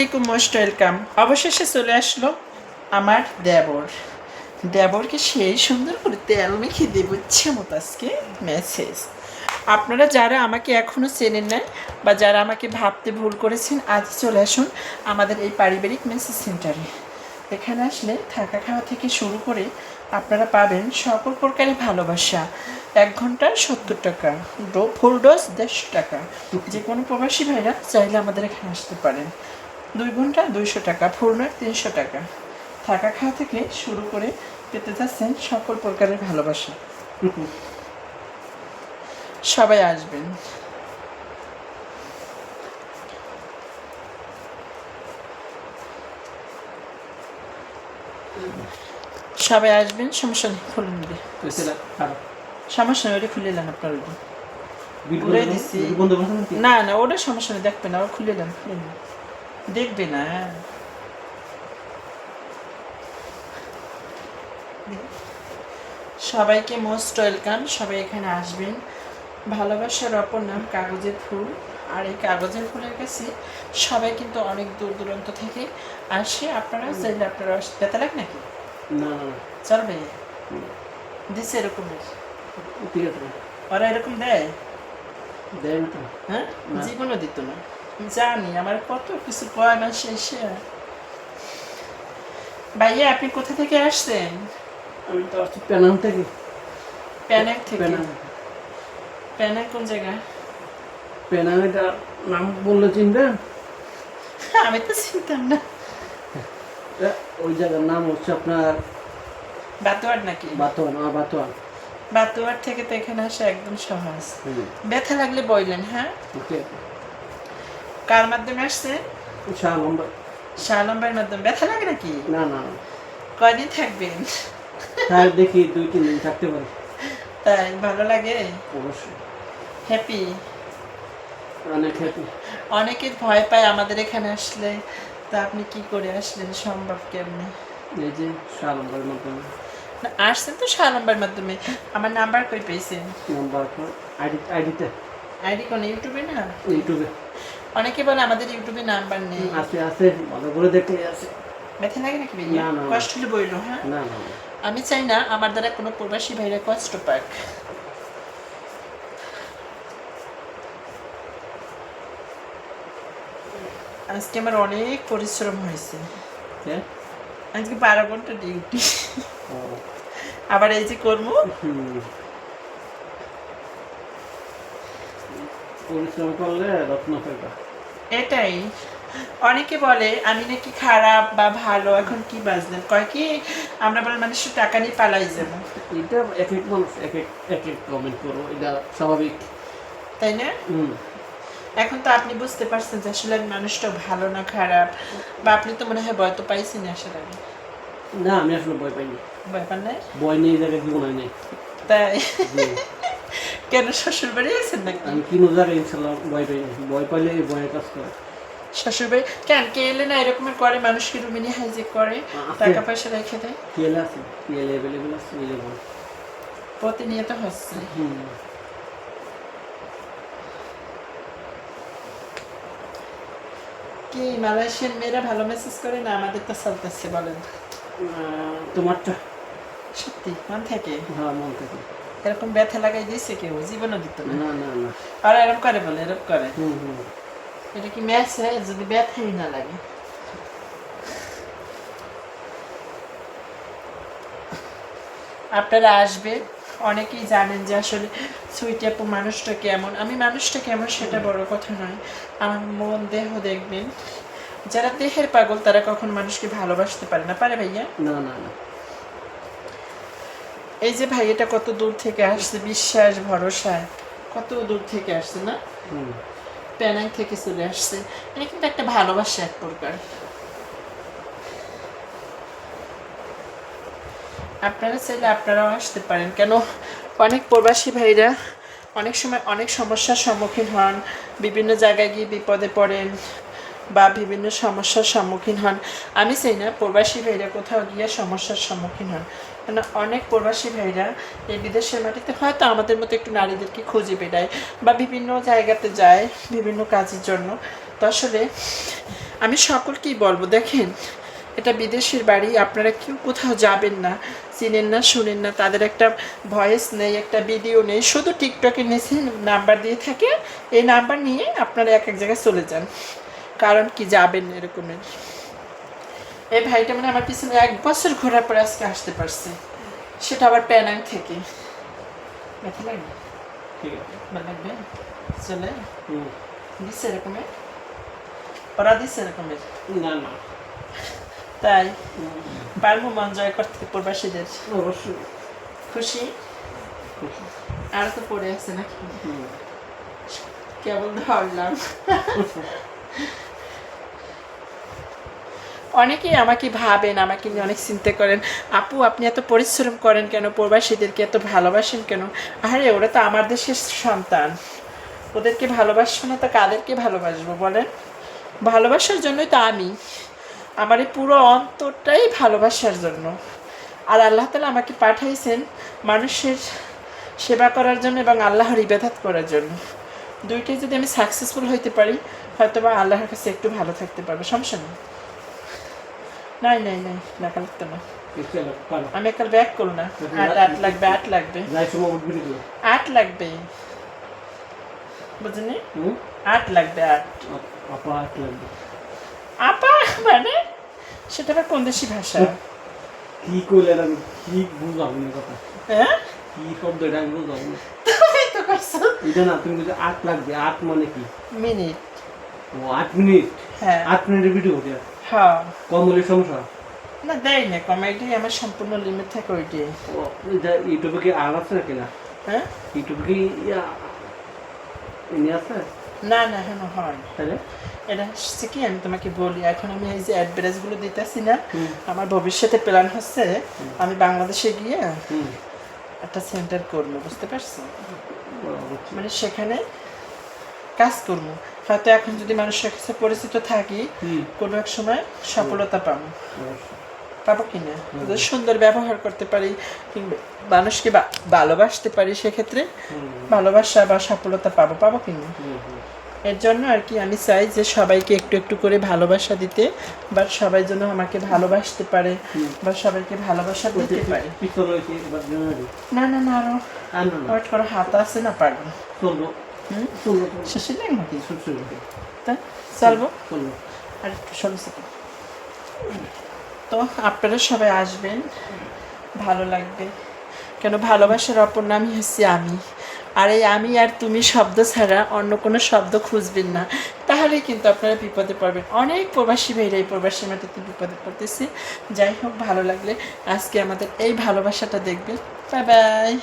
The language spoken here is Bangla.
আসসালামাইকুম মোস্ট ওয়েলকাম। অবশেষে চলে আসলো আমার দেবর। দেবরকে সেই সুন্দর করে তেল মেখে দেবো ইচ্ছে মতো আজকে মেসেজ আপনারা যারা আমাকে এখনও চেনেন নাই বা যারা আমাকে ভাবতে ভুল করেছেন, আজ চলে আসুন আমাদের এই পারিবারিক মেসেজ সেন্টারে এখানে আসলে থাকা খাওয়া থেকে শুরু করে আপনারা পাবেন সকল প্রকারের ভালোবাসা। এক ঘণ্টা সত্তর টাকা ডো ফুল ডোজ দেড়শো টাকা। যে কোনো প্রবাসী ভাইরা চাইলে আমাদের এখানে আসতে পারেন। দুই ঘণ্টা দুইশো টাকা ফুল নাইট তিনশো টাকা। থাকা খাওয়া থেকে শুরু করে পেতে যাচ্ছেন সকল প্রকারের ভালোবাসা। সবাই আসবেন। সবাই আসবেন সমস্যা নেই খুলে নেবে। সমস্যা নেই ওটা খুলে নেন আপনার দিছি। না না ওটা সমস্যা নেই দেখবেন ও খুলে নেন খুলে নেন দেখবে না সবাইকে মোস্ট ওয়েলকাম সবাই এখানে আসবেন। ভালোবাসার অপর নাম কাগজের ফুল আর এই কাগজের ফুলের কাছে সবাই কিন্তু অনেক দূর দূরান্ত থেকে আসে। আপনারা চাইলে আপনারা ব্যথা লাগে নাকি? না চলবে দিছে এরকমের। আছে। ওরা এরকম দেয়? দেয় না হ্যাঁ? না। জীবনও দিত না। জানি আমার কত কিছু কয় না শেষে ভাইয়া আপনি কোথা থেকে আসছেন আমি তো আসছি পেনাম থেকে প্যানেক থেকে প্যানেক কোন জায়গা পেনাম এটা নাম বললে চিনবেন আমি তো চিনতাম না ওই জায়গার নাম হচ্ছে আপনার বাতুয়ার নাকি বাতোয়ান আমার বাতোয়ান বাতুয়ার থেকে তো এখানে আসা একদম সহজ ব্যথা লাগলে বললেন হ্যাঁ কার মাধ্যমে আসছে? শাহ নম্বর শাহ মাধ্যমে। ব্যথা লাগে নাকি? না না। কয়দিন থাকবেন? তাই দেখি দুই তিন দিন থাকতে পারি। তাই ভালো লাগে? অবশ্যই। হ্যাপি অনেক হ্যাপি অনেকে ভয় পায় আমাদের এখানে আসলে। তা আপনি কি করে আসলেন? সম্ভব কেমনি? এই যে শাহ নম্বরের মাধ্যমে। না, আসছেন তো নম্বরের মাধ্যমে। আমার নাম্বার কই পেয়েছেন? নাম্বার আইডি আইডিতে। আইডি কোন ইউটিউবে না? ইউটিউবে। অনেকে বলে আমাদের ইউটিউবে নাম্বার নেই। আছে আছে ভালো করে দেখলে আছে। ব্যথা লাগে নাকি ভাইয়া না, না, না। কষ্ট হলে বইলো হ্যাঁ? না না। আমি চাই না আমার দ্বারা কোনো প্রবাসী ভাইরা কষ্ট পাক। আজকে আমার অনেক পরিশ্রম হয়েছে। হ্যাঁ আজকে বারো ঘণ্টা ডিউটি। আবার এই যে কর্ম পরিশ্রম করলে রত্ন পাইবা এটাই। অনেকে বলে আমি নাকি খারাপ বা ভালো এখন কি বাজলেন কয় কি আমরা বলে মানুষের টাকা নিয়ে পালাই যাব। এটা এক এক মানুষ এক এক এক এক কমেন্ট করো এটা স্বাভাবিক। তাই না? হুম। এখন তো আপনি বুঝতে পারছেন যে আসলে মানুষটা ভালো না খারাপ বা আপনি তো মনে হয় ভয় তো পাইছেন আসলে আমি না আমি আসলে ভয় পাইনি। ব্যাপার নাই? ভয় নেই জায়গায় জীবন হয় নেই। তাই। কেন শ্বশুর বাড়ি আছেন নাকি? আমি জায়গায় ইনশাল্লাহ ভয় পাইনি ভয় পাইলে ভয়ের কাজ করে। শ্বশুর বাড়ি? কেন কে এলে না এরকমের করে? মানুষকে রুমে নিয়ে হাইজেক করে? টাকা পয়সা রেখে দেয়? তেল আছে? তেল অ্যাভেলেবেল আছে? প্রতিনিয়ত হচ্ছে। কি মালয়েশিয়ান মেয়েরা ভালো মেসেজ করে না? আমাদের তো চলতেছে বলেন। তোমারটা? সত্যি? মন থেকে? হ্যাঁ মন থেকে। এরকম ব্যথা লাগাই দিয়েছে কেউ জীবনও দিত না। আর এরকম করে বলে এরকম করে। এটা কি ম্যাচ যদি ব্যথাই না লাগে। আপনারা আসবে অনেকেই জানেন যে আসলে সুইট আপু মানুষটা কেমন। আমি মানুষটা কেমন সেটা বড় কথা নয়। আমার মন দেহ দেখবেন। যারা দেহের পাগল তারা কখন মানুষকে ভালোবাসতে পারে না। পারে ভাইয়া? না না না। এই যে ভাই এটা কত দূর থেকে আসছে? বিশ্বাস ভরসায় কত দূর থেকে আসছে না? প্যানাং থেকে চলে আসছে। এটা কিন্তু একটা ভালোবাসা এক প্রকার। আপনারা চাইলে আপনারাও আসতে পারেন। কেন? অনেক প্রবাসী ভাইরা অনেক সময় অনেক সমস্যার সম্মুখীন হন। বিভিন্ন জায়গায় গিয়ে বিপদে পড়েন। বা বিভিন্ন সমস্যার সম্মুখীন হন। আমি চাই না প্রবাসী ভাইরা কোথাও গিয়ে সমস্যার সম্মুখীন হন। কেননা অনেক প্রবাসী ভাইরা এই বিদেশের মাটিতে হয়তো আমাদের মতো একটু নারীদেরকে খুঁজে বেড়ায় বা বিভিন্ন জায়গাতে যায় বিভিন্ন কাজের জন্য। তো আসলে আমি সকলকেই বলব, দেখেন, এটা বিদেশের বাড়ি, আপনারা কেউ কোথাও যাবেন না, চিনেন না, শুনেন না, তাদের একটা ভয়েস নেই, একটা ভিডিও নেই, শুধু টিকটকে নিচে নাম্বার দিয়ে থাকে, এই নাম্বার নিয়ে আপনারা এক এক জায়গায় চলে যান। কারণ কি যাবেন এরকমের? এই ভাইটা মানে আমার পিছনে এক বছর ঘোরার পরে আজকে আসতে পারছে। সেটা আবার প্যানাং থেকে। ব্যথা লাগবে লাগবে? চলে। দিচ্ছে এরকমের? ওরা দিচ্ছে এরকমের? না না। তাই? পারব মন জয় করতে প্রবাসীদের? অবশ্যই। খুশি। আর তো পড়ে আছে নাকি। কেবল ধরলাম। অনেকেই আমাকে ভাবেন, আমাকে নিয়ে অনেক চিন্তা করেন, আপু, আপনি এত পরিশ্রম করেন কেন? প্রবাসীদেরকে এত ভালোবাসেন কেন? আরে, ওরা তো আমার দেশের সন্তান। ওদেরকে ভালোবাসবো না তো কাদেরকে ভালোবাসবো বলেন? ভালোবাসার জন্যই তো আমি। আমার এই পুরো অন্তরটাই ভালোবাসার জন্য। আর আল্লাহ তালা আমাকে পাঠাইছেন মানুষের সেবা করার জন্য এবং আল্লাহর ইবাদত করার জন্য। দুইটাই যদি আমি সাকসেসফুল হইতে পারি হয়তো বা আল্লাহর কাছে একটু ভালো থাকতে পারব। সমস্যা নেই। নাই নাই নাই না। দেখতে হবে, পারো। আমি একটা ব্যাক করো না। আট আট লাগবে আট লাগবে? আট লাগবে। বুঝলি? আট লাগবে আট। আপ- হাত লাগবে। আপা মানে? সেটা আবার কোন দেশি ভাষা? কি করলেন আমি কি বুঝলাম না কথা। হ্যাঁ? কি শব্দ এটা আমি বুঝলাম না। তুমি তো করছ। এটা না তুমি বলছো আট লাগবে আট মানে কি? মিনিট। ও আট মিনিট? হ্যাঁ। আট মিনিটের ভিডিও হ্যাঁ। কম হলে সমস্যা? না দেয় না কমেডি আমার সম্পূর্ণ লিমিট থাকে ওইটাই। ইউটিউবে কি আর আছে নাকি না? হ্যাঁ? ইউটিউবে কি ইনি আছে? না না এখন হয় তাহলে? এটা হচ্ছে কি আমি তোমাকে বলি এখন আমি এই যে অ্যাডভার্টাইজগুলো দিতেছি না আমার ভবিষ্যতে প্ল্যান হচ্ছে আমি বাংলাদেশে গিয়ে একটা সেন্টার করব বুঝতে পারছ? মানে সেখানে কাজ করব। হয়তো এখন যদি মানুষের কাছে পরিচিত থাকি কোনো এক সময় সফলতা পাবো। পাবো কিনা যদি সুন্দর ব্যবহার করতে পারি কিংবা মানুষকে ভালোবাসতে পারি সেক্ষেত্রে ভালোবাসা বা সফলতা পাবো। পাবো হুম হুম। এর জন্য আর কি আমি চাই যে সবাইকে একটু একটু করে ভালোবাসা দিতে বা সবাই যেন আমাকে ভালোবাসতে পারে বা সবাইকে ভালোবাসা দিতে পারে। না না না আরও হাত আছে না পারব তা চলবো আর তো আপনারা সবাই আসবেন, ভালো লাগবে। কেন ভালোবাসার অপর নামই হচ্ছে আমি। আর এই আমি আর তুমি শব্দ ছাড়া অন্য কোনো শব্দ খুঁজবেন না। তাহলেই কিন্তু আপনারা বিপদে পড়বেন। অনেক প্রবাসী ভাইরা এই প্রবাসী মাটিতে বিপদে পড়তেছে। যাই হোক, ভালো লাগলে আজকে আমাদের এই ভালোবাসাটা দেখবেন। Bye bye.